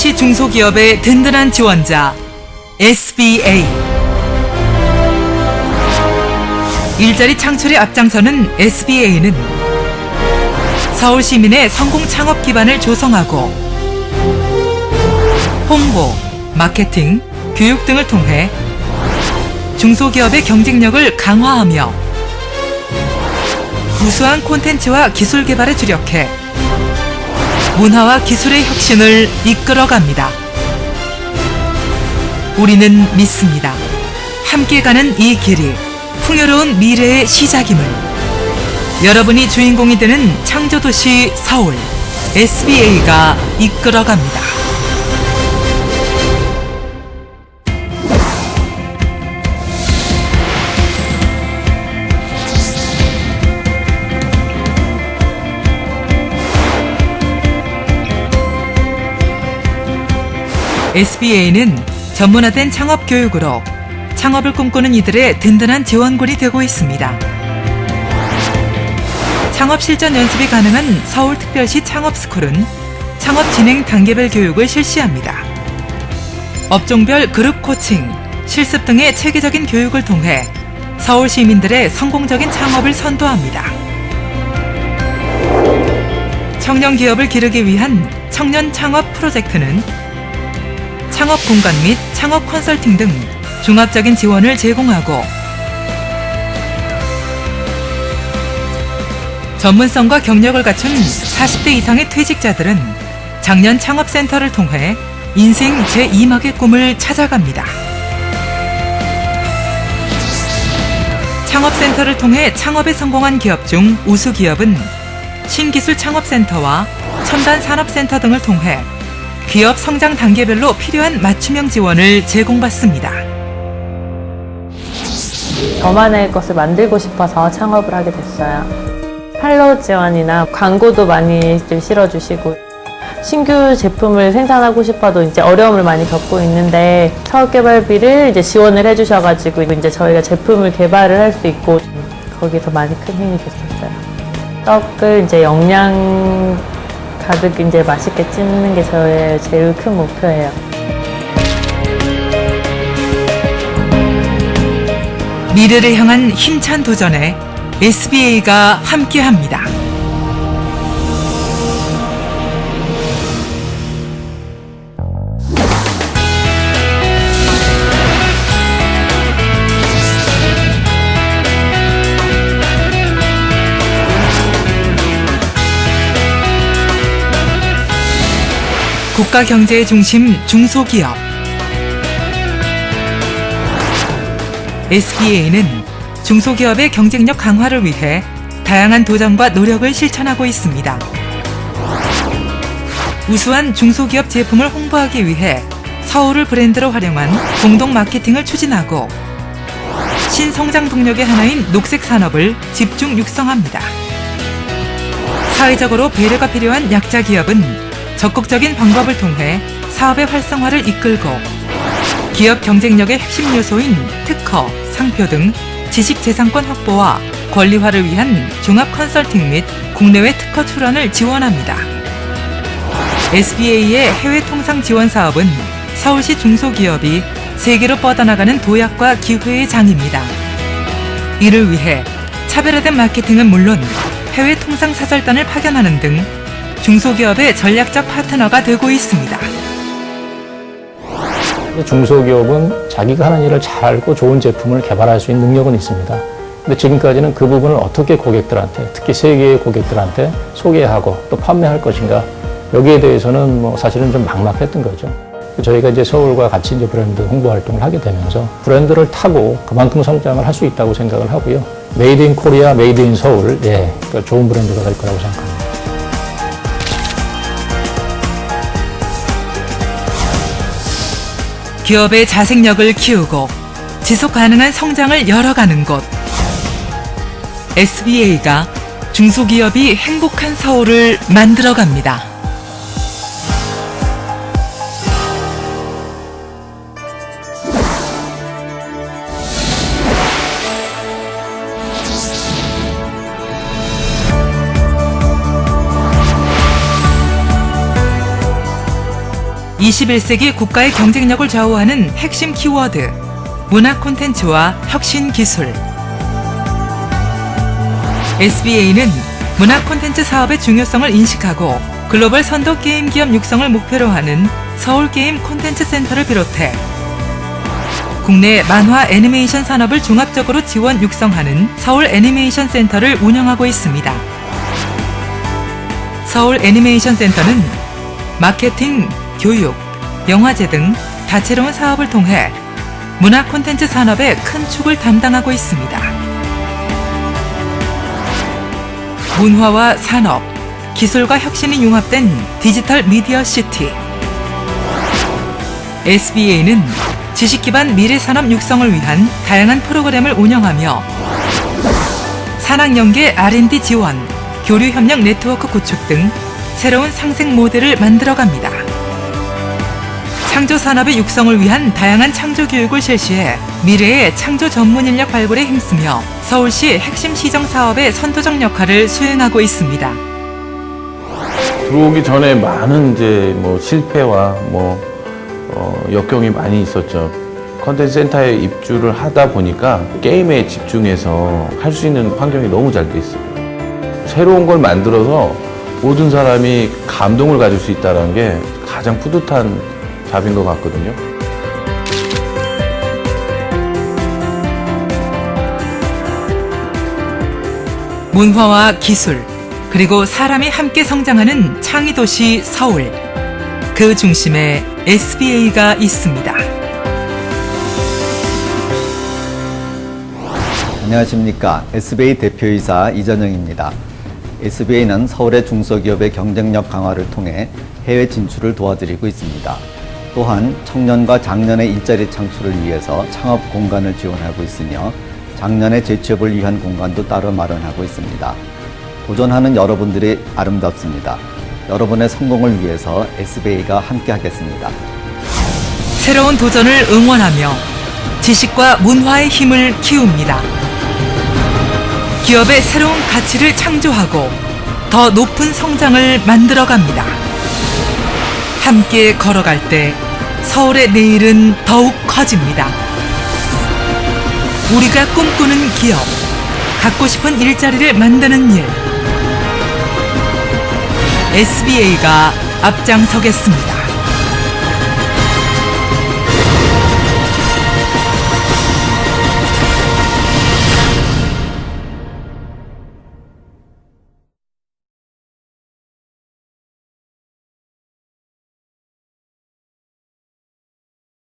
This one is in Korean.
서울시 중소기업의 든든한 지원자 SBA 일자리 창출에 앞장서는 SBA는 서울 시민의 성공 창업 기반을 조성하고 홍보, 마케팅, 교육 등을 통해 중소기업의 경쟁력을 강화하며 우수한 콘텐츠와 기술 개발에 주력해 문화와 기술의 혁신을 이끌어갑니다. 우리는 믿습니다. 함께 가는 이 길이 풍요로운 미래의 시작임을. 여러분이 주인공이 되는 창조도시 서울 SBA가 이끌어갑니다. SBA는 전문화된 창업 교육으로 창업을 꿈꾸는 이들의 든든한 지원군이 되고 있습니다. 창업 실전 연습이 가능한 서울특별시 창업스쿨은 창업 진행 단계별 교육을 실시합니다. 업종별 그룹 코칭, 실습 등의 체계적인 교육을 통해 서울 시민들의 성공적인 창업을 선도합니다. 청년 기업을 기르기 위한 청년 창업 프로젝트는 창업 공간 및 창업 컨설팅 등 종합적인 지원을 제공하고 전문성과 경력을 갖춘 40대 이상의 퇴직자들은 작년 창업센터를 통해 인생 제2막의 꿈을 찾아갑니다. 창업센터를 통해 창업에 성공한 기업 중 우수 기업은 신기술 창업센터와 첨단 산업센터 등을 통해 기업 성장 단계별로 필요한 맞춤형 지원을 제공받습니다. 저만의 것을 만들고 싶어서 창업을 하게 됐어요. 팔로우 지원이나 광고도 많이 좀 실어주시고 신규 제품을 생산하고 싶어도 이제 어려움을 많이 겪고 있는데 사업 개발비를 이제 지원을 해주셔가지고 이제 저희가 제품을 개발을 할 수 있고 거기서 많이 큰 힘이 됐었어요. 떡을 이제 영양 가득 이제 맛있게 찢는 게 저의 제일 큰 목표예요. 미래를 향한 힘찬 도전에 SBA가 함께합니다. 국가 경제의 중심 중소기업 SBA는 중소기업의 경쟁력 강화를 위해 다양한 도전과 노력을 실천하고 있습니다. 우수한 중소기업 제품을 홍보하기 위해 서울을 브랜드로 활용한 공동 마케팅을 추진하고 신성장 동력의 하나인 녹색 산업을 집중 육성합니다. 사회적으로 배려가 필요한 약자 기업은 적극적인 방법을 통해 사업의 활성화를 이끌고 기업 경쟁력의 핵심 요소인 특허, 상표 등 지식 재산권 확보와 권리화를 위한 종합 컨설팅 및 국내외 특허 출원을 지원합니다. SBA의 해외 통상 지원 사업은 서울시 중소기업이 세계로 뻗어나가는 도약과 기회의 장입니다. 이를 위해 차별화된 마케팅은 물론 해외 통상 사절단을 파견하는 등 중소기업의 전략적 파트너가 되고 있습니다. 중소기업은 자기가 하는 일을 잘 알고 좋은 제품을 개발할 수 있는 능력은 있습니다. 근데 지금까지는 그 부분을 어떻게 고객들한테, 특히 세계의 고객들한테 소개하고 또 판매할 것인가, 여기에 대해서는 뭐 사실은 좀 막막했던 거죠. 저희가 이제 서울과 같이 이제 브랜드 홍보 활동을 하게 되면서 브랜드를 타고 그만큼 성장을 할 수 있다고 생각을 하고요. 메이드 인 코리아, 메이드 인 서울, 예, 그 좋은 브랜드가 될 거라고 생각합니다. 기업의 자생력을 키우고 지속 가능한 성장을 열어가는 곳. SBA가 중소기업이 행복한 서울을 만들어갑니다. 21세기 국가의 경쟁력을 좌우하는 핵심 키워드, 문화 콘텐츠와 혁신 기술. SBA는 문화 콘텐츠 사업의 중요성을 인식하고 글로벌 선도 게임 기업 육성을 목표로 하는 서울 게임 콘텐츠 센터를 비롯해 국내 만화 애니메이션 산업을 종합적으로 지원 육성하는 서울 애니메이션 센터를 운영하고 있습니다. 서울 애니메이션 센터는 마케팅, 교육, 영화제 등 다채로운 사업을 통해 문화 콘텐츠 산업의 큰 축을 담당하고 있습니다. 문화와 산업, 기술과 혁신이 융합된 디지털 미디어 시티. SBA는 지식 기반 미래 산업 육성을 위한 다양한 프로그램을 운영하며 산학 연계 R&D 지원, 교류 협력 네트워크 구축 등 새로운 상생 모델을 만들어 갑니다. 창조 산업의 육성을 위한 다양한 창조 교육을 실시해 미래의 창조 전문 인력 발굴에 힘쓰며 서울시 핵심 시정 사업의 선도적 역할을 수행하고 있습니다. 들어오기 전에 많은 이제 뭐 실패와 뭐 어, 역경이 많이 있었죠. 컨텐츠 센터에 입주를 하다 보니까 게임에 집중해서 할 수 있는 환경이 너무 잘 돼 있어요. 새로운 걸 만들어서 모든 사람이 감동을 가질 수 있다는 게 가장 뿌듯한 잡인 것 같거든요. 문화와 기술, 그리고 사람이 함께 성장하는 창의도시 서울. 그 중심에 SBA가 있습니다. 안녕하십니까. SBA 대표이사 이전영입니다. SBA는 서울의 중소기업의 경쟁력 강화를 통해 해외 진출을 도와드리고 있습니다. 또한 청년과 장년의 일자리 창출을 위해서 창업 공간을 지원하고 있으며 장년의 재취업을 위한 공간도 따로 마련하고 있습니다. 도전하는 여러분들이 아름답습니다. 여러분의 성공을 위해서 SBA가 함께하겠습니다. 새로운 도전을 응원하며 지식과 문화의 힘을 키웁니다. 기업의 새로운 가치를 창조하고 더 높은 성장을 만들어 갑니다. 함께 걸어갈 때 서울의 내일은 더욱 커집니다. 우리가 꿈꾸는 기업, 갖고 싶은 일자리를 만드는 일. SBA가 앞장서겠습니다.